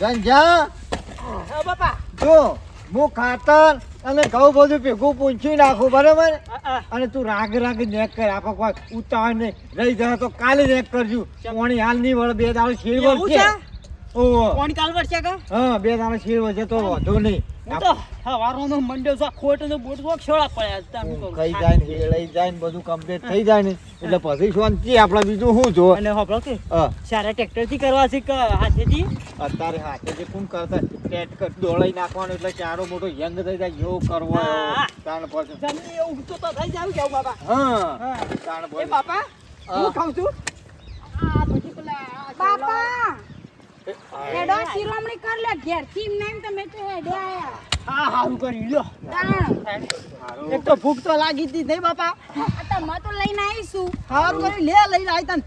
ગંજા? બાપા જો હું ખાતર અને ઘઉં બધું ભેગું પૂંછી નાખું બરાબર. અને તું રાગ રાગ નેક કર આપો કોઈ ઉતાવળ નહીં રહી જાય તો કાલે નેક કરજો. પાણી હાલ નહીં વળે બે દાડો શીર વળશે છે? ઓહો. કોણ કાલ વર્ષે કે? હા બે દાડો શીર વળશે તો વાંધો નહીં. હું તો હવારનો મંડ્યો છો ખોટ બોટ છો છોડા પડ્યા તાર શું કઈ જાય ને હેળાઈ જાય ને બધું કમ્પ્લીટ થઈ જાય ને એટલે પછી શાંતિ આપણે બીજું શું જો? અને હોભળો કે સારા ટ્રેક્ટરથી કરવા છે કે હાથેથી? અત્યારે હાથેથી કોણ કરતા દોડાઈ નાખવાનું એટલે ચારો મોટો યંગ થઈ જાય એવો. કરવો તાણ પછી. જલ્દી એવું તો તો થઈ જાય કેવું બાપા? હા. હા. તાણ પછી. બાપા હું ખાઉં છું? આ પછી પેલા બાપા! હા. શિરોમણી કર લે ઘેરથી એમ નહીં તમે તો હેડે આયા. હા હારું કરી લ્યો. તાણ. એક તો ભૂખ તો લાગી હતી નહીં બાપા. આ તમે તો લઈને આવીશું. હારું કરી લે લઈને આવી તને.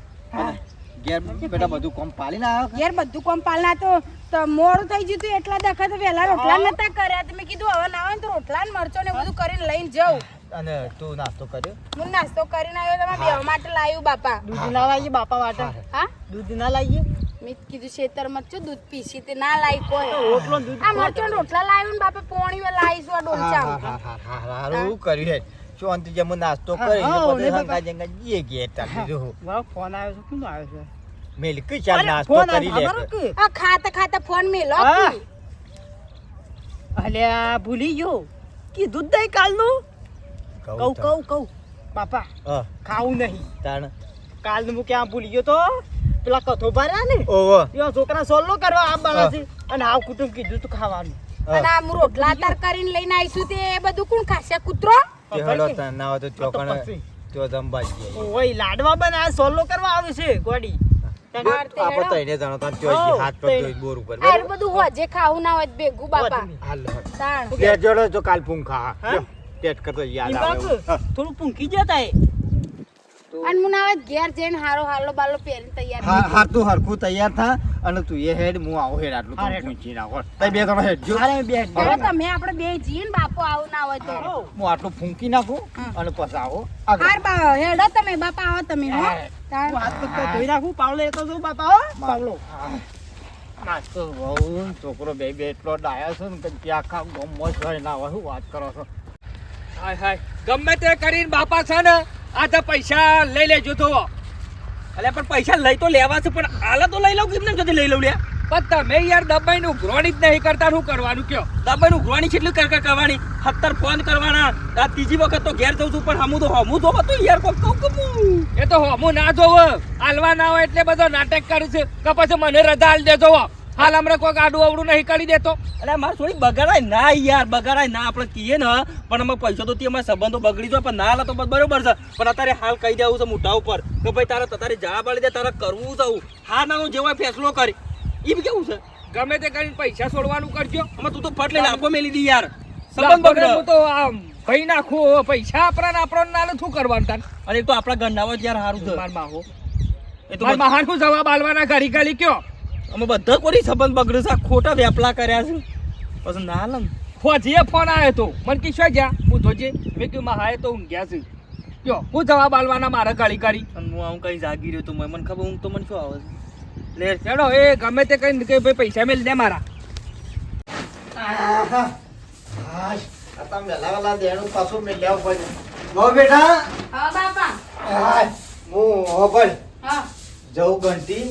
ઘેર બેટા બધું કોમ પાલીને આવ્યો ઘેર બધું કોમ પાલના તો તો મોડું થઈ ગયું એટલા દખા તો વહેલા રોટલા નતા કર્યા. તમે કીધું હવે ના આવે ને તો રોટલા ને મરચો ને બધું કરીને લઈને જાઉં. અને તું નાસ્તો કર્યો? હું નાસ્તો કરીને આવ્યો તમે બેવા માટે લાવ્યું બાપા. દૂધ ના લાવીએ બાપા માટે હા? દૂધ ના લાવીએ? મેં કીધું શેતર મત દૂધ પીસી તે ના લાવી કોઈ. રોટલો દૂધ આ મરચો રોટલા લાવ્યું ને બાપા પોણી માં લાવીશું આ ડોલચા હા, હા, હા, હા, હારું કર્યું હે. શાંતિ જેમ નાસ્તો કરી ને પછી જંગા જઈએ ઘેર તા કીધું હું. મારો ફોન આવ્યો છે કોનો આવ્યો છે? મિલકી ચાલ નાસ્તો કરી લે કે? આ ખાતા ખાતા ફોન મેલો હા. કી. અલ્યા ભૂલી ગયો. કીધું દૂધ દઈ કાલનું. નું કહું કઉ કહું કહું. બાપા હા, ખાવું નહીં. તાણ. કાલનું હું ક્યાં ભૂલી ગયો તો? પેલા કથો ભર્યા ને? ઓહો, યો છોકરા સોલ્લો કરવા આવવાના છે અને આવ કુટુંબ કીધું તું ખાવાનું. અને આમ રોટલા તાર કરીને લઈને આવીશું તે બધું કોણ ખાશે? કૂતરો? કે હલો ના હોય તો ચોકણ તો જમવા જઈએ. ઓય લાડવા બનાવે સોલ્લો કરવા આવે છે ગોડી. આપણે તો એને જાણો તાર ચોઈ હાથ પર જોઈ બોર ઉપર આ બધું હોજે ખાવું ના હોય ભેગું બાપા. હાલ. તાણ. બે જોડો જો કાલ પૂંખા. ટેટ કરતો યાદ આવે થોડું પૂંખી જતા અને હું ના ઘેર જઈને હારો હાલો બાલો પહેરીને તૈયાર હા હા તું હરખું તૈયાર થા અને તું એ હેડ હું આવું હેડ આટલું. તઈ બે ત્રણ હેડ જો. હારે બે હવે તમે આપણે બે જઈએ બાપો આવું ના હોય તો. હું. આટલું ફૂંકી નાખું અને પછી આવો. હાર બા હેડો તમે બાપા આવો તમે હો. હું. હાથ પગ ધોઈ નાખું પાવલો એ તો જો બાપા હો. પાવલો. હા. નાસ્તો બહુ છોકરો બે બે એટલો ડાયા છે ને કે ત્યાં આખા ગમો જ ના હોય શું વાત કરો છો? હાય હાય. ગમે તે કરીને બાપા છે ને, આ તો પૈસા લઈ લેજો તો અલે, પણ પૈસા લઈ તો લેવા છે, પણ આલા તો લઈ લઉં કેમ જલ્દી લઈ લઉં લે પણ તમે યાર દબાઈ નું ગ્રોણી જ નહીં કરતા શું કરવાનું કયો? દબાઈ નું ગ્રોણી કેટલું કર કરવાની? સત્તર ફોન કરવાના. આ ત્રીજી વખત તો ઘેર જઉં છું, પણ હમું તો હમું જોવો તું યાર, કોક કહું કમું એ તો હમું ના જોવો. આલવા ના હોય એટલે બધો નાટક કરું છે. કે પછી મને રજા આલ દેજો હાલ હમણાં કોઈક આડું અવડું નહીં કરી દેતો. અરે મારે થોડી બગાડાય. ના યાર બગાડાય. ના આપણે કહીએ ને. પણ અમે પૈસા તો અમારા સંબંધો બગડી જાય. પણ ના હાલ તો બરોબર છે. પણ અત્યારે હાલ કહી દેવું છે મોટા ઉપર કે ભાઈ તારે તારે જવાબ આલી દે તારે કરવું જવું હા નાનો જેવો ફેસલો કરી. એ બી કેવું છે? ગમે તે કરીને પૈસા છોડવાનું કરજો. અમે તું તો ફટ લઈને આંખો મેલી દી યાર. સંબંધ બગડે હું તો આમ ભાઈ નાખું. પૈસા આપણા આપણને ના શું કરવાનું તાર? અને તો આપણા ગંડાવો હોય યાર સારું છે. માર માહો. એ તો મહાન જવાબ આલવાના ઘડી ઘડી કયો? અમે બધા કોઈ સંબંધ બગડે છે? ખોટા વેપલા કર્યા છે. પછી ના લમ. ફોજીએ ફોન આવ્યો તો. મને કે શું જા હું ધોજે મેં કીધું માં હાય તો ઊંઘ્યા છે. કયો? હું જવાબ આલવાના મારા ગાડી કાઢી અને હું આવું કઈ જાગી રહ્યો તો મને મને ખબર ઊંઘ તો મને શું આવે છે? લે ચડો. એ ગમે તે કઈ કે ભાઈ પૈસા મેલ દે મારા. હો બેટા. હા બાપા. હું હો હા. જવું ગણતી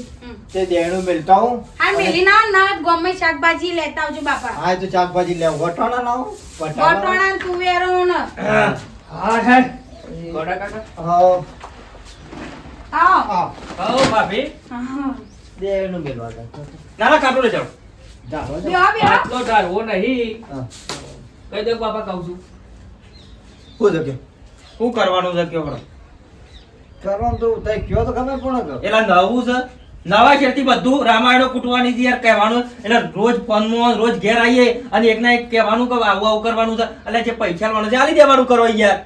તે દેણું મેલતા હું હા મેલી ના ના ગમે શાકભાજી લેતા આવજો બાપા હા તો શાકભાજી લેવ. વટાણા ના આવું? વટાણા ને તુવેરો ને હા હા ગોડા કાકા? હા. આવો હા. હો ભાભી. હા. દેણું મેલવા દે. નાના કાટો લે જાવ જાવ. બેહો, બેહો. આટલો નહીં. કહી કઈ દે બાપા કહું છું? શું છે શું કરવાનું છે કયો હમણાં? કરવાનું તો તઈ કયો તો ખબર પડે કે. નવું છે. નવા શેરથી બધું રામાયણો કૂટવાની છે યાર કહેવાનું. એટલે રોજ ફોનમાં રોજ ઘેર આવીએ અને એક એક કહેવાનું કે આવું આવું કરવાનું છે. એટલે જે પૈસા લેવાનું છે આલી દેવાનું કરો યાર.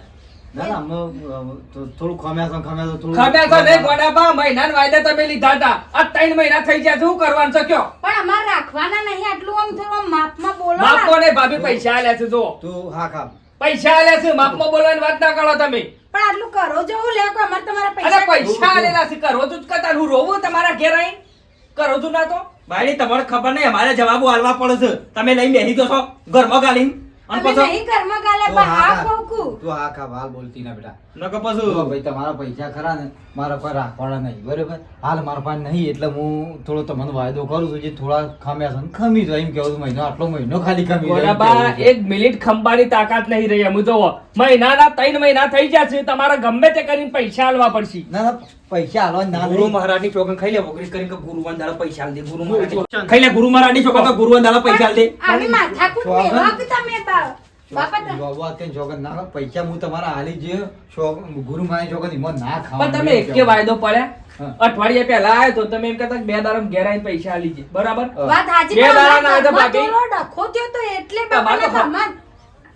ના ના અમે, અ, તો થોડું ખમ્યા છો ખમ્યા છો થોડું નહીં ગોડાબા મહિના વાયદા તમે લીધા હતા. આ ત્રણ મહિના થઈ ગયા શું કરવાનું છે કયો? પણ અમારે રાખવાના નહીં આટલું આમ થોડું માપમાં બોલો બાપો ને. ને ભાભી પૈસા આલ્યા છે જો તું હા ખા. પૈસા આલે છે માપમાં બોલવાની વાત ના કરો તમે. પણ આટલું કરો જો હું લેકો અમારે તમારા અરે પૈસા પૈસા આલેલા છે કરો તો કતા હું રોવું તમારા ઘેર આઈ કરો છું ના તો. ભાઈ તમારે ખબર નહીં અમારે જવાબો આલવા પડે છે. તમે લઈને બેસી જશો ઘરમાં ગાલીન અને પછી નહીં ઘરમાં ગાલે પણ આ કોકુ તું આ કા વાલ બોલતી ના બેટા. નકર પછી ભાઈ તમારા પૈસા ખરા ને મારા પર રાખવાના નહીં બરોબર હાલ મારા પાસે નહીં એટલે હું થોડો તમને વાયદો કરું છું જે થોડા ખમ્યા છે ખમી જાય એમ કેવું છું મહિનો આટલો મહિનો ખાલી ખમી છે. એક મિનિટ ખંબાની તાકાત નહીં રહી અમે જોવો મહિનાના ત્રણ મહિના થઈ ગયા છે તમારે ગમે તે કરીને પૈસા આલવા પડશે ના ના પૈસા હાલવા ના ગુરુ. મહારાજની ચોકન ખાઈ લે વગરી કરીને કે ગુરુવાન દાડા પૈસા આલ દે ગુરુ મહારાજ ખાઈ લે ગુરુ મહારાજની ચોકન ગુરુવાન દાડા પૈસા આલ દે આવી માથાકૂટ શોભન. મેવા કે તમે બા- પૈસા હું તમારા હાલી જે ગુરુ માની જોગન એમાં ના ખાવા પણ તમે એકે વાયદો પડ્યા અઠવાડિયા પહેલા આવ્યો તો તમે એમ કહેતા બે દાડા ઘેર આવીને પૈસા આલી છે બરાબર? વાત હાચી બે દાડા ના આવે બાકી? ડખો થયો તો એટલે તમારે બાપાના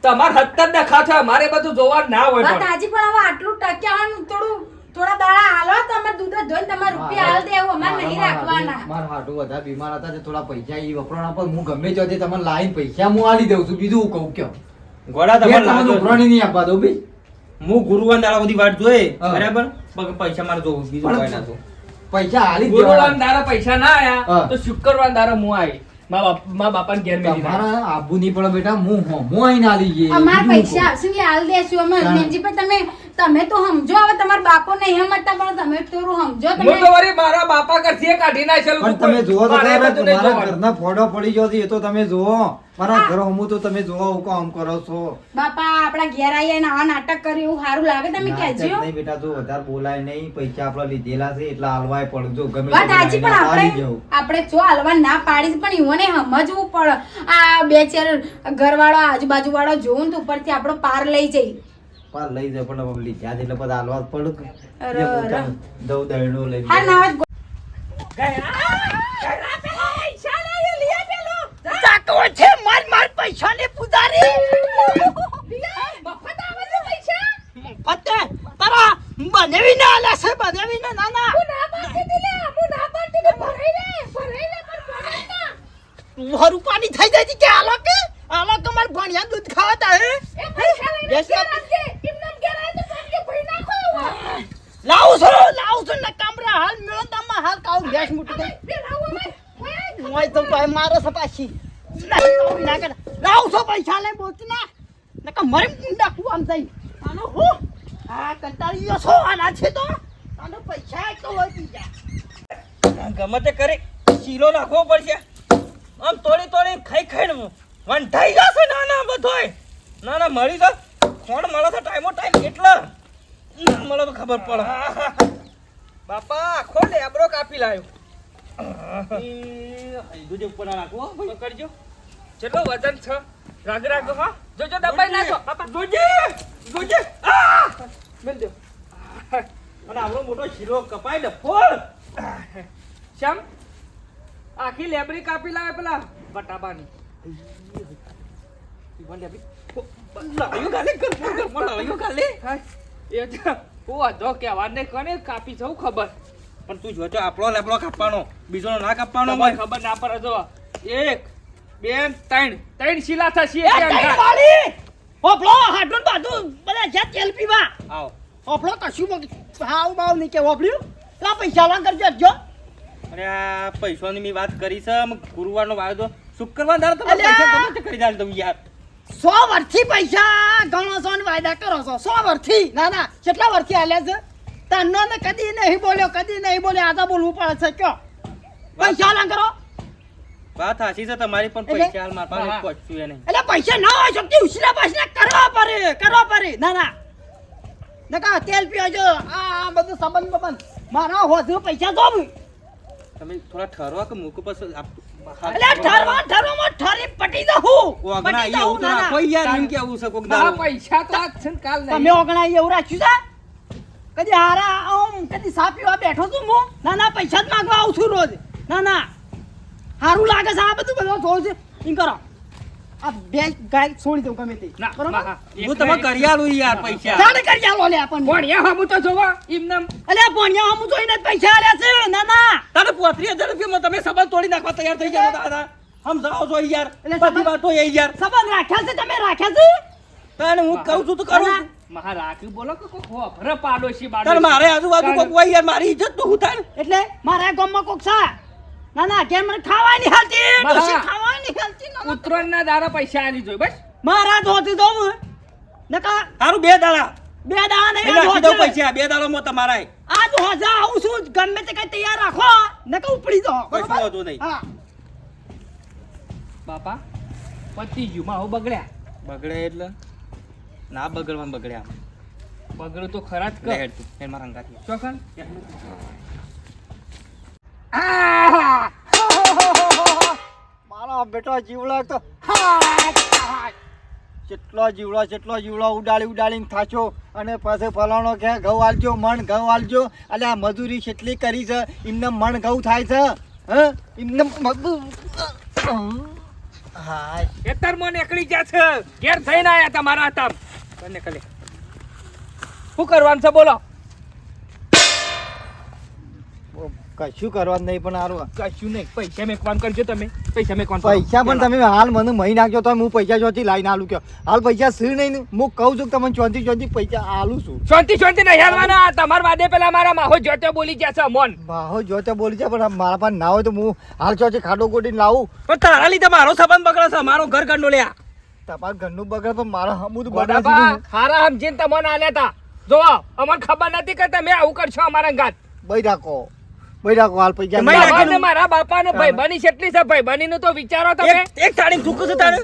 તમાર હત્તર ડખા છે અમારે બધું જોવા ના હોય વાત પણ. પણ હવે આટલું ટક્યા હોય થોડું થોડા દાડા હાલો તમે દૂધ ધોઈને તમારે રૂપિયા હાલ દેવું અમારે નહીં રાખવાના. મારા હાટુ બધા બીમાર હતા તે થોડા પૈસા ઈ વપરાણા પર હું ગમે ત્યાંથી તમને લાઈન પૈસા હું આલી દઉં છું. બીજું હું કહું કયો? ગોળા બે તમારે તમને લાજો નહીં આપવા દઉં ભાઈ હું ગુરુવાન દાડા બધી વાત જોઈ બરાબર? પણ પૈસા મારે જોવું બીજું કોઈ ના જોવું. પૈસા હાલી દાડા પૈસા ના આયા તો શુક્રવાર દાડા હું આવી મા બાપ મા બાપાને ઘેર મેલી. આબુ નહીં પડે બેટા હું હું આઈને આલી અમાર પૈસા આવશે દેશું. અમે તમે તમે તો સમજો હવે તમારા બાપો નહીં સમજતા પણ તમે થોડું સમજો હું તો તમે વળી મારા બાપા કરથી કાઢી નાખેલું પણ તમે જુઓ તો મારે. ઘરના ફોડો પડી ગયો છે એ તો તમે જુઓ. મારા ઘર હમું તો તમે જુઓ હું કામ કરો છો. બાપા આપણા ઘેર આવીએ ને આ નાટક કર્યું એવું સારું લાગે તમે કહેજો. નહીં બેટા જો વધારે બોલાય નહીં પૈસા આપણે લીધેલા છે એટલે હાલવાય પડજો ગમે વાત તે સાચી પણ આપણે આપણે જો હાલવા ના પાડીશ પણ ઈવોને સમજવું પડે. આ બે ચાર ઘરવાળો આજુબાજુ વાળો જોઉં તો ઉપરથી આપણો પાર લઈ જઈ પાર લઈ જાય પણ હવે જ્યાં એટલે બધા હાલવા પડે. દવ દયણો લઈ. ના પતે તારા બનાવીને આલ્યા છે બનાવીને ના ના. પાણી થઈ જાય કે આલો કે? આલો કે મારે ભણ્યા દૂધ ખાવા હે? લાવું છું લાવું છું ને કામરા હાલ મેળો તામાં હાલ કાવ ગેસ મૂટી ગઈ મોય તો ભાઈ મારો સપાશી તો ના કર લાવું છું પૈસા લઈ બોલતી ના. નકા મરી નાખું આમ થઈ આનો હું. આ કંટાળી ગયો છો આના છે તો. આનો પૈસા તો હોય બીજા. ગમે તે કરે શીરો નાખવો પડશે. આમ તોડી તોડી ખાઈ ખાઈને વંઠાઈ જશે ના ના બધોય. ના ના મળી તો કોણ મળે છે ટાઈમો ટાઈમ કેટલા? ના મળે તો ખબર પડે. બાપા આખો લેબરો કાપી લાવ્યો દૂધ ઉપર નાખો કરજો ચલો વજન છે. રાગ રાગ હા. જોજો દબાઈ નાખો. બાપા. જોજે જોજે આ! મેલ દો અને આપણો મોટો શીરો કપાઈ દે ફોડ. શ્યામ આખી લેબરી કાપી લાવે પેલા બટાબાની. કાપી જવું ખબર પણ તું જોજો આપણો લેબડો કાપવાનો બીજો ના કાપવાનો ખબર ના પડે જો એક બે ત્રણ ત્રણ શીલા થશે ઓપલો હાડું બાદુ બધા જ્યાં તેલ આવો ઓપલો કશું હાવ બાવ કે ઓપલ્યું લા પૈસા કરજો જો અરે પૈસાની મેં વાત કરી છે ગુરુવારનો વાયદો. શુક્રવાર દર તમે પૈસા તમે તે કરી દાલ દઉં યાર. સો વર્ષથી પૈસા ગણો છો ને વાયદા કરો છો. સો વર્ષથી. ના ના કેટલા વર્ષથી આલ્યા છે? તનો ને કદી નહીં બોલ્યો કદી નહીં બોલ્યો. આજે બોલવું પડે છે કયો? પૈસા લા કરો. વાત હાસી છે તમારી પણ એટલે? પૈસા હાલ મારા પાસે પહોંચ્યું એ નહીં એટલે પૈસા ના હોય શક્તિ ઉછલા પાછલા કરવા પડે કરવા પડે. ના ના. નકા તેલ પીવા જો આ આ બધું સંબંધ બંધ મારા હોજો પૈસા જોબ. તમે થોડા ઠરવા કે મૂકો પછી ઠરવા ઠરવામાં ઠરી પટી ઓગણા ઈ યાર એમ છે કોક પૈસા તો આજ છે કાલ નહીં. તમે ઓગણા એવું રાખ્યું છે? કદી હારા આમ કદી સા પીવા બેઠો છું હું? ના ના પૈસા જ માંગવા આવું છું રોજ. ના ના હારું લાગે છે આ બધું બધું જોઉં છે કરો. આ બે ગાય છોડી દઉં ગમે તે. બરોબર? હું તમે કરી યાર પૈસા. જાણે કરિયાલો લે આપણને. ભણ્યા હમું તો જોવા એમને અલે અલ્યા ભણ્યા હમું જોઈને જ પૈસા આલે છે. ના ના. તને પોત્રીસ હજાર રૂપિયામાં તમે સંબંધ તોડી નાખવા તૈયાર થઈ ગયા દાદા સમજાવો છો યાર. એટલે બધી વાતો એ યાર. સંબંધ રાખ્યા છે તમે રાખ્યા છે? તને હું કહું છું તો કરું. મહા રાખ્યું બોલો કે કોક હોભરે પાડોશી બાડો. મારે આજુબાજુ કોક હોય યાર મારી ઇજ્જત તો હું થાય એટલે મારા ગામમાં કોક છે? ના ના ઘેર મને ખાવાની હાલતી ડોશી ખાવાની હાલતી ના, ના. ઉત્તરાયણના દાડા પૈસા આલી જોઈ બસ. મારા ધોતી દઉં નકા સારું બે દાડા. બે દાડા નહીં એ દઉં પૈસા બે દાડામાં તમારા આ ધોજા આવું છું ગમે તે કઈ તૈયાર રાખો. નકા ઉપડી જાઓ કશું હોતું નહીં. બાપા પતી ગયું માં બગડ્યા. બગડે એટલે? ના બગડવા બગડ્યા. બગડ્યું તો ખરા જ કર તું, મારા અંગાથી. મારો બેટો જીવડો તો! જેટલો જીવડો જેટલો જીવડો ઉડાડી ઉડાડીને થાચો અને પાસે ફલાણો કે ઘઉં આલજો, મણ ઘઉં આલજો. એટલે આ મજૂરી કેટલી કરી છે? એમને મણ ઘઉં થાય છે? હા? મજૂર ખેતરમાં નીકળી ગયા છે. ઘેર થઈને આયા તમારા હતા બંને કલે શું કરવાનું છે બોલો. કશું કરવાનું નહીં પણ હારું. કશું નહીં. પૈસા મેકવાનું કરજો તમે. પૈસા મેકવાનું પૈસા પણ તમે હાલ મને મહી નાખજો તો હું પૈસા ચોથી લાઈને આલું કયો. હાલ પૈસા સી નહીં હું કહું છું તમને ચોથી ચોથી પૈસા આલું છું. ચોથી ચોથી નહીં હાલવાના. તમાર વાદે પેલા મારા માહો જોતે બોલી ગયા છે મોન માહો જોતે બોલી છે પણ મારા પાસે ના હોય તો હું હાલ ચોથી ખાડો ગોટીને લાવું. પણ તારા લીધે મારો સંબંધ બગડે છે. મારો ઘર કંડો લ્યા. તમારા ઘરનું બગડ પણ મારા હમું તો ગોડાબા બનાવી હારા સમજીને તમને આલ્યા હતા જો અમને ખબર નથી કે તમે આવું કરશો અમારા ગાત બઈ રાખો. બઈ રાખો પૈસા. મહી લાવો. નાખેલું. તમારે મારા બાપા ને ભાઈ બની કેટલી છે ભાઈ બની નું તો વિચારો તમે. એક એક થાળી થૂકું છે તારે?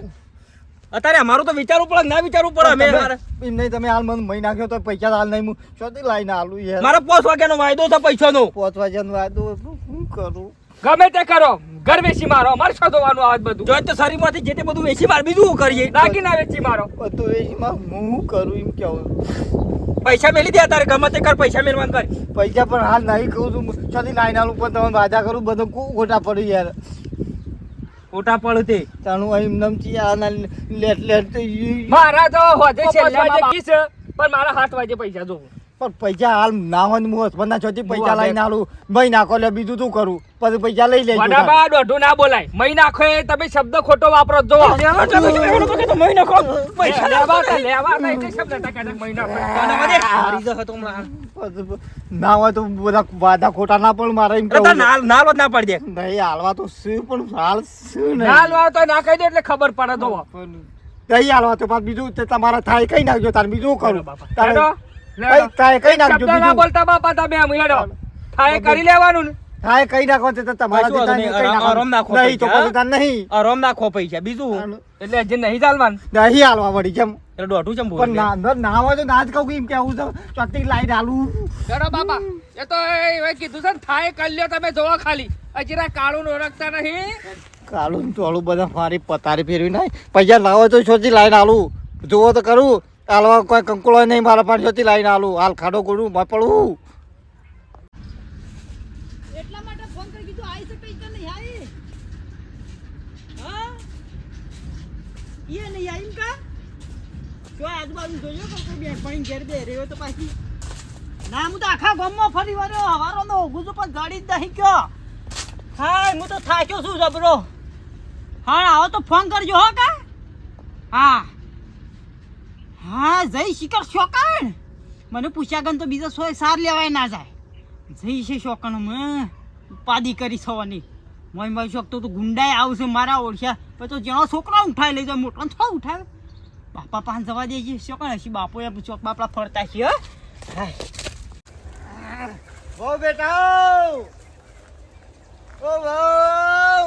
અત્યારે અમારું તો વિચારવું પડે ના વિચારવું પડે અમે તમે- એમ નહીં તમે હાલ મને મહી નાખ્યો તો પૈસા હાલ નહીં હું ચોથી લાઈને આલું યાર. મારો પોસ વાગ્યાનો વાયદો છે પૈસાનો. પાંચ વાગ્યાનું વાદું શું કરું? ગમે તે કરો. ઘર વેચી મારો. અમારે શોધવાનું આવે બધું? જોઈ તો શરીરમાંથી જે તે બધું વેચી માર બીજું કરીએ? કરીએ ના વેચી મારો. બધું એમાં હું કરું એમ કેવું પૈસા મેલી દે તારે ગમે તે કર પૈસા મેળવાનું કર. પૈસા પણ હાલ નહીં કહું છું ચોથી લાઈન આલું પણ તમે વાદા કરું બધું કુ ખોટા પડ્યું યાર. ખોટા પડું તે. તાણું અહીં નમચી આના લેટ લેટ મારા તો હોજે છે પણ મારા હાથ વાજે પૈસા જોવું. પણ પૈસા હાલ ના હોય ને હું હસબન્ડના ચોથી પૈસા લઈને આલું મહી નાખો એટલે બીજું શું કરું? પછી પૈસા લઈ લેજો બરાબર દોઢું ના બોલાય. મહી નાખો એ તમે શબ્દ ખોટો વાપરો જો મહી નાખો. પૈસા લેવા લેવા ના હોય તો બધા વાદા ખોટા ના પણ મારે એમ કહું ના જ ના પાડી દે. નહીં હાલવા તો શું પણ હાલ શું ના હાલવા તો ના કહી દે એટલે ખબર પડે તો દહીં હાલવા તો બીજું તમારા થાય કઈ નાખજો તાર બીજું કરું? લેડો. થાય કઈ નાખજો બીજું બોલતા બાપા તમે આમ હેડો થાય કરી લેવાનું થાય કઈ નાખો તો તમારા કશું કઈ આરામ નાખો નહીં તો પછી તાર નહીં આરામ નાખો પૈસા બીજું એટલે હજી નહીં ચાલવાનું નહીં હાલવા વળી જેમ એટલે દોઢું ચમ પણ ના ના- ના હોય તો ના જ કહું કે એમ કેવું લાઈટ આલું હેડો બાપા એ તો એ કીધું છે ને થાય કરી લ્યો તમે જોવા ખાલી હજી રા કાળું ઓળખતા નહીં કાળું ચોળું બધા મારી પતારી ફેરવી નાય પૈસા લાવો તો લાઈન આલું જોવો તો કરું હાલવા કોઈ કંકોળો નહીં, મારા પાસે છોથી લાઈન આલું. હાલ ખાડો ગોળું, માં એટલા માટે ફોન કરી કીધું છે કઈ નહીં આઈ. હા? એ નહીં એમ કા? જો આજુબાજુ જોયો કે કોઈ બેનપણી ઘેર બે તો પાછી. ના, હું તો આખા ગામમાં ફરી વર્યો હવારો નો પણ ગાડી જ નહીં હા હું તો થાક્યો છું, જબરો. હા આવો તો ફોન કરજો, હો કા? હા. હા જઈ શિકર શોકણ. મને પૂછ્યા તો બીજો સોય સાર લેવાય ના જાય. જઈ છે શોકણ મેં ઉપાદી કરી થવાની મોય મોય શકતો તો ગુંડાય આવશે મારા ઓળખ્યા. પછી તો જેનો છોકરા ઉઠાવી લઈ જાય, મોટો થો ઉઠાવે બાપા પાન જવા દેજે, શોકણ હશે બાપો એ ચોક બાપડા ફરતા છે બહુ બેટા ઓ વાવ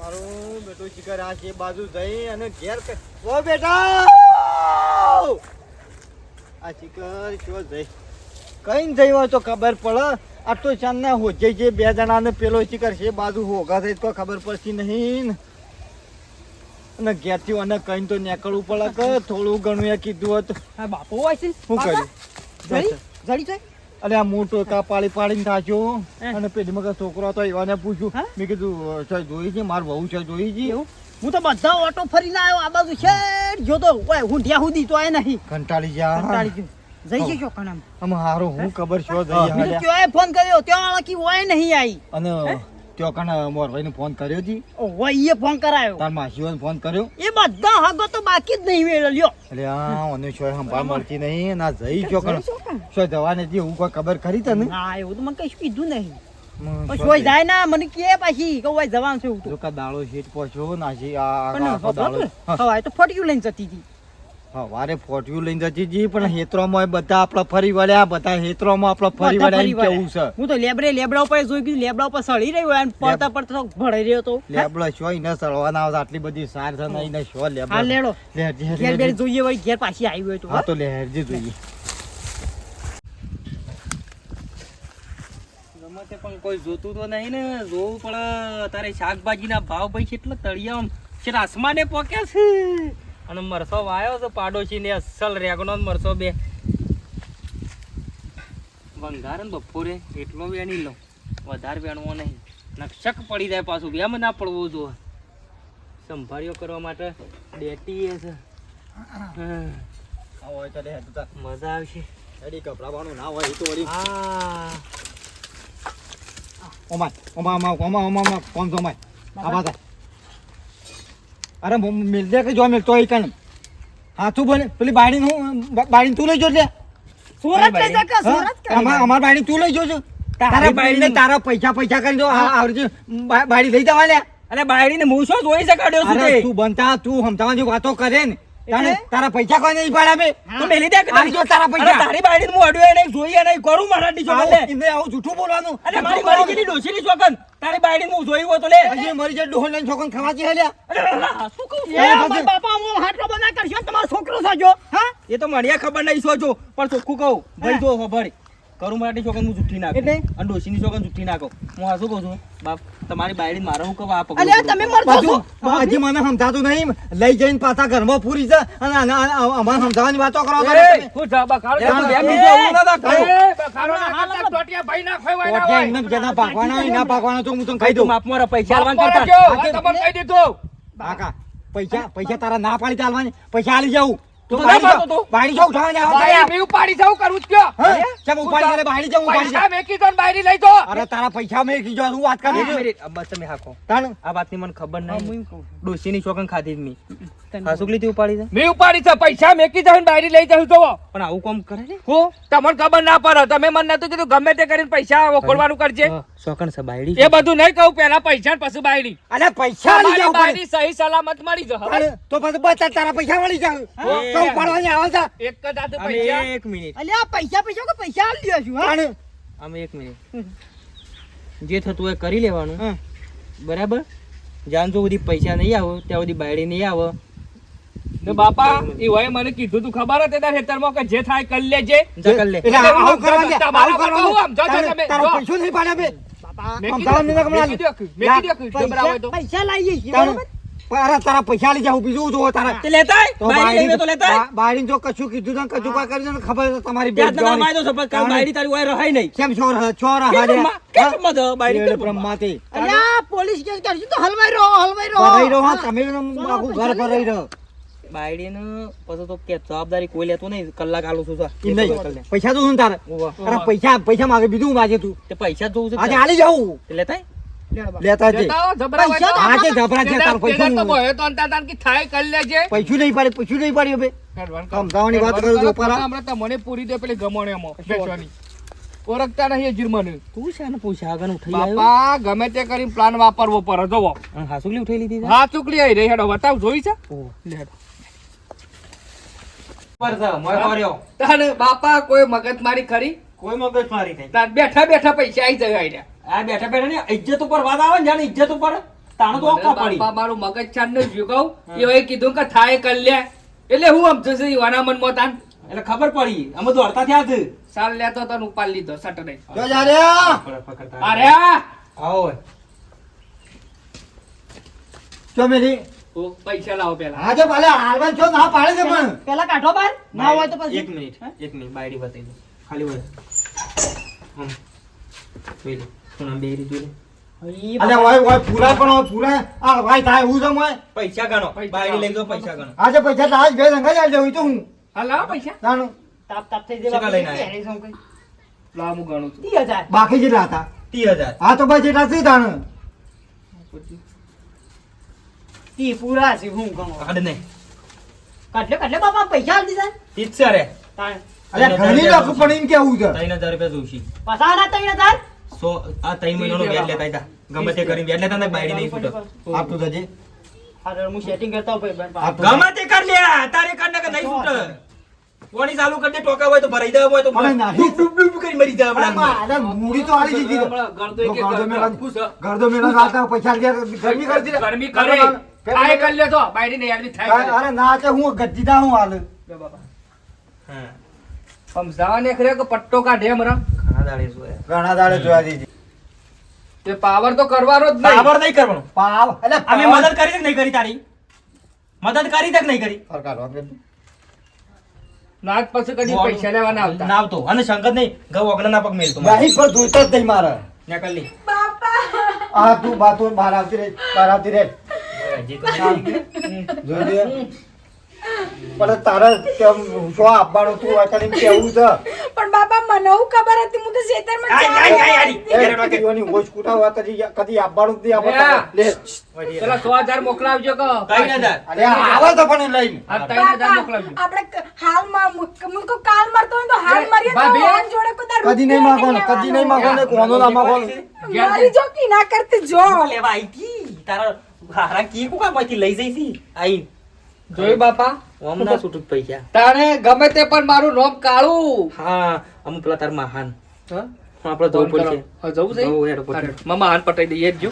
મારું બેટું શિખર આ છે બાજુ જઈ અને ઘેર ઓ બેટા! આ શિખર શું જઈ. કઈ જઈ હોય તો ખબર પડે. આટલો તો ના હોજે જે બે જણાને પેલો શિખર છે બાજુ હોગા થઈ તો ખબર પડતી નહીં અને ઘેરથી અને કઈ તો નીકળવું પડે કે થોડું ઘણું એ કીધું હતું. બાપુ હોય છે. શું કર્યું? જડી જડી જાય. અરે આ મોટો કા પાડી પાડીને થાચ્યો અને પેલી મગર છોકરો હતો એવાને પૂછ્યું. મેં કીધું "સાહેબ જોઈ છે? મારું બહુ છે જોઈ છે? હું તો બધા ઓટો ફરીને આવ્યો આ બાજુ છે જોતો. ઓય ત્યાં સુધી તો આય નહીં. કંટાળી જા કંટાળી ગયો. જઈ છે ચોકણ આમ. હારો હું ખબર છો? જઈ. ફોન કર્યો ત્યાં વાળા કી હોય નહીં આવી અને ત્યો કને મોરભાઈને ફોન કર્યો હતી ઓહો એ ફોન કરાયો. તાર માસીઓને ફોન કર્યો? એ બધા હગો તો બાકી જ નહીં વેળ લ્યો. એટલે આ મને શું સંભાળ મળતી નહીં ના જઈ છો કણ. છો જવાને જી હું કોઈ ખબર ખરી તને? હા એવું તો મને કઈ કીધું નહીં. કોઈ જાય ના મને કે પાછી કે જવાનું છે તો. કા દાડો શેઠ પહોંચ્યો આ આખો દાડો. ખબર હવાય તો ફટક્યું લઈને જતી હતી. હા વારે ફોટ્યું લઈને જતી જી પણ હેતરોમાં બધા આપણા ફરી વળ્યા બધા હેતરોમાં આપણા ફરી વળ્યા એમ કેવું છે? હું તો લેબડે લેબડા ઉપર જોઈ ગયું લેબડા ઉપર સળી રહ્યો એમ પડતા પડતા તો ભળાઈ રહ્યો તો. લેબડો શો એને સળવાના આવતા આટલી બધી સાર છે ને શો લેબડો હા લેડો. લેરજી, ઘેર બેર જોઈએ હોય ઘેર પાછી આવી હોય તો હા તો લેરજી જોઈએ. ગમતે પણ કોઈ જોતું તો નહીં ને જોવું પડે. તારે શાકભાજીના ભાવ ભાઈ કેટલો તળિયા છે આસમાને પોક્યા છે. અને મરસો વાયો છે પાડોશી ને અસલ રેગનો મરસો બે. વંગારે બપોરે એટલો વેણી લો વધારે વેણવો નહીં. નક્ષક પડી જાય પાછું બેમ ના પડવું જોઈએ સંભાળ્યો કરવા માટે ડેટી છે. હોય તો મજા આવશે. એડી કપડાવાનું ના હોય તો વળી હા. ઓમાય ઓમા ઓમા ઓમા ઓમા ઓમા કોણ તો ઓમાય. આ બાતા અરે મ- મિલ દે કે જો મિલતો હોય કણ. હા તું બોલે પેલી બાયડી હું બાયડી તું લઈ જો લે. સુરત લઈ જા કે હા? સુરત અમાર અમાર બાયડી તું લઈ જોજો. તારા તારી બાયડીને બાયડીને- તારા પૈસા પૈસા કરી દો આ આવડે બાળી લઈ જવા લે અરે બાયડીને હું શું જોઈ શકાડ્યો છું તું બનતા તું સમજાવવાની વાતો કરે ને. તારે તારા પૈસા કોઈ નહીં પાડે બે મેલી દે કે જો તારા પૈસા. તારી બાયડીને હું અડ્યો નહીં જોઈએ નહીં કરું મારા ડી લે એમને આવું જૂઠું બોલવાનું? અરે મારી મારી કેટલી ડોશીની ચોકન? તારી બાયડીને હું જોઈ હોય તો લે હજી મરી જાય ડોહો લઈને છોકન શું કહું એ બાપા હાટલો બના કરશો તમારો છોકરો સાજો હા? એ તો મને ખબર નહીં સોચો પણ ચોખ્ખું કહું ભાઈ જો ખબર કરું મારી ચોકન હું જુઠ્ઠી નાખું? એટલે? અને ડોશીની ચોકન જુઠ્ઠી નાખો? હું આ કહું છું? બાપ તમારી બાયડી મારે હું કહું આ પગ અરે તમે મરજો છો હજી મને સમજાતું નહીં લઈ જઈને પાછા ઘરમાં પૂરી છે અને અમારે સમજાવવાની વાતો કરો છો હું જા બખાડો. તું એ, બીજો હું ના બખાડો. ના કરતા ટોટિયા ભાઈ ના ખોવાય ના હોય. એમને જેના પાકવાના હોય ના પાકવાના તો હું તને કહી દઉં. માપ મારા પૈસા આલવાન કરતા. તમને કહી દીધું. કાકા પૈસા પૈસા તારા ના પાડી ચાલવાની પૈસા આલી જાઉં. તું તું ના પાડતો તો. બાળી જાઉં ઉઠાવવા જાવ ભાઈ, મેં ઉપાડી જાઉં કરું જ કયો? ચમ ઉપાડી કરે બાળી જાઉં ઉપાડી પૈસા મેકી દો ને બાયરી લઈ જો. અરે તારા પૈસા મેં કીધો શું વાત કરી મિનિટ અબ્બા તમે હાકો. તાણ? આ વાતની મને ખબર નહીં. એમ કહું ચોકન ખાધી મી. તને હા ઉપાડી છે મેં ઉપાડી છે પૈસા મેકી જાઉં ને બાયરી લઈ જાઉં જોવો. પણ આવું કોમ કરે ને હું? તમને ખબર ના પડે તમે મને નતું કીધું ગમે તે કરીને પૈસા વખોડવાનું કરજે. ચોકન છે બાયડી. એ બધું નહીં કહું પેલા પૈસા ને પછી બાયડી. અરે પૈસા બાયરી સહી સલામત મળી જાય તો પછી બસ તારા પૈસા મળી જાવ તો ઉપાડવાની આવે છે એક જ હાથે પૈસા. એક મિનિટ. અલ્યા પૈસા પૈસા કે પૈસા આલી લ્યો છું હા? અમે એક મિનિટ. જે થતું હોય કરી લેવાનું. બરાબર? જ્યાં જો સુધી પૈસા નહીં આવે ત્યાં સુધી બાયડી નહીં આવે. તો બાપા એ હોય મને કીધું તું ખબર હતી તારા હેતરમાં કે જે થાય કરી લેજે. જા કર લે. એટલે આવું કરવા દે આવું સમજાવજો તમે. તારો પૈસો નહીં પાડે બે. બાપા મેં કીધું- મેં કીધું કે- મેં કીધું કે જબરા હોય તો. પૈસા લાવીએ બરાબર? અરે તારા પૈસા આલી જાવ બીજું જોવો તારા. તે લેતા તો બાયડી તો લેતા આય. જો કશું કીધું તો કશું કા કરી ને ખબર છે તમારી જ બેન તો માયદો છે, પણ બાયડી તારી ઓય રહાય નહીં. કેમ છો રહે- છો રહે કેમ કેમ છે? બાયડી? કેમ એ બ્રહ્મા? બ્રહ્માથી. અલ્યા પોલીસ કે કરશું તો હલવાઈ રહો હલવાઈ રહો રહી રહો, તમે આખું ઘર રહી રહો. બાયડીને પછી તો કે જવાબદારી કોઈ લેતું નહીં. કલાક આલું છું જા. નહીં. પૈસા તો શું તારે? અરે પૈસા પૈસા માગે બીજું માગે તું. તે પૈસા જોઉં છે આજે હાલી જાઉં. લેતા. લેતા તો. આજે જબરા છે તાર પૈસા તો ભયો તો અંતા તાન કે થાય કરી લેજે. પૈસું નહીં પાડી પૈસું નહીં પાડી બે સમજાવવાની વાત કરું છું પરા. હમણાં તમને પૂરી દે પેલી ગમોણેમાં બેસવાની ઓળખતા નહીં હજી મને. તું છે ને પૈસા આગળ ઉઠાઈ આવ્યો? બાપા ગમે તે કરીને પ્લાન વાપરવો પર જોવો હાસુકલી ઉઠાઈ લીધી છે? હા ચૂકલી આવી રહી હેડો બતાવ જોઈ છે. લેડો. પર છે, મોય કર્યો. તાને બાપા કોઈ મગજ મારી ખરી? કોઈ મગજ મારી નહીં બેઠા બેઠા પૈસા આવી જાય આઈ આ બેઠા બેઠા ને ઇજ્જત ઉપર વાત આવે ને જાણે ઇજ્જત ઉપર તાણ તો ઓકા પડી બાપા મારું મગજ છાન ને જુગાવ એ કીધું કે થાય કરી લે. એટલે હું આમ જશે વાના મનમાં તાન એટલે ખબર પડી. અમે દોડતા થયા છે સાલ લેતો તો ઉપાડ લીધો સટરડે જો જા રે. અરે આવો. જો મેરી. પૈસા લાવો પેલા. આજે ભલે હાલવાન છો ના પાડે છે પણ. પેલા કાઢો બાર. ના હોય તો પછી. એક મિનિટ એક મિનિટ બાયડી બતાવી દો ખાલી હોય. હમ. જોઈ લે બે રીત જોઈ લે અલે ઓય ઓય પૂરા પણ પૂરા આ ભાઈ થાય હું છે હોય પૈસા ગણો પૈસા બાયડી લઈ ગણો. પૈસા ગણો આજે પૈસા તો આજ બે રંગા જ આલી તો હું? હા લાવો પૈસા. જાણો તાપ તાપ થઈ કેટલા જાય લઈને કઈ? લાવો હું ગણું છું. 30000 બાકી જેટલા હતા. 30000 હા તો ભાઈ જેટલા છે તાણ. તી પૂરા છે હું ગણો. કાઢ નહીં કાઢ લે બાપા પૈસા આલ દીધા. છે રે. તાણ. અલે ઘણી લોકો પણ એમ કેવું છે. ત્રણ હજાર રૂપિયા જોશી. ત્રણ હજાર? સો આ ત્રણ મહિનાનો વ્યાજ લેતા હતા ગમે તે કરીને વ્યાજ લેતા હતા બાયડી નહીં છૂટે આપતું થજે અરે હું સેટિંગ કરતા ગમે તે કર લે તારે કર ને કે નહીં છૂટે કોણી ચાલુ કરી દે ટોકા હોય તો ભરાઈ દે હોય તો ડૂબ ડૂબ ડૂબ કરી મરી જાય. મારે મૂડી. તો હારી દીધી ગરદો કે ગરદો મેલા- હ. રાતા પૈસા લે ગરમી કરતી દે ગરમી કરે કાય કર. લે તો બાયડી ને યાદ થાય અરે ના છે હું ગદ્દી ના હું હાલ. હા. સમજાવવા ને ખરે કે પટ્ટો કાઢે મરા? ઘણા દાડે જોયા. ઘણા દાડે જોયા દીધી. તે પાવર તો કરવાનો જ નહીં. પાવર નહીં કરવાનો. પાવ એટલે અમે મદદ કરી કે નહીં કરી તારી? મદદ કરી તક નહીં કરી? સરકાર વાપરે. નાચ કદી પૈસા લેવા ના આવતા. ના આવતો. અને સંગત નહીં ઘઉં ઓગણના પગ મેલતો નહીં પર જોઈતો જ નહીં મારે. ત્યાં કરી આ તું બાતો બહાર આવતી રે બહાર આવતી રહે. હજી તો નહીં. જોઈ દે પણ તારે કેમ શું આપવાનું તું? અત્યારે કેવું છે? પણ બાપા મને હું ખબર હતી હું તો ખેતરમાં આઈ આઈ. એ કીડીઓની હોશ કૂટાવા કદી કદી આપવાનું જ નહીં લે. પેલા સો મોકલાવજો કો 3000 અરે આવે તો પણ લઈને. આ ત્રણ મોકલાવજો. આપણે ક- હાલમાં મુ- કો કાલ મરતો હોય તો હાલ મરીએ તો. હાલ જોડે કદાચ કદી નહીં માંગવાનું કદી નહીં ને કોનો ના માંગવાનું. મારી જો કી ના કરતી જો. લેવા આઈ થી તારા હારા કી કુકા માંથી લઈ જઈ આઈ. જોયું બાપા? ઓમ ના છૂટું પૈસા તાણે ગમે તે પણ મારું નામ કાળું. હા અમુક પેલા તાર મહાન. હા? આપણે જવું પડશે જવું છે? જવું હેડો પડશે. અરે, મામા હાન પટાઈ દઈએ જ જો.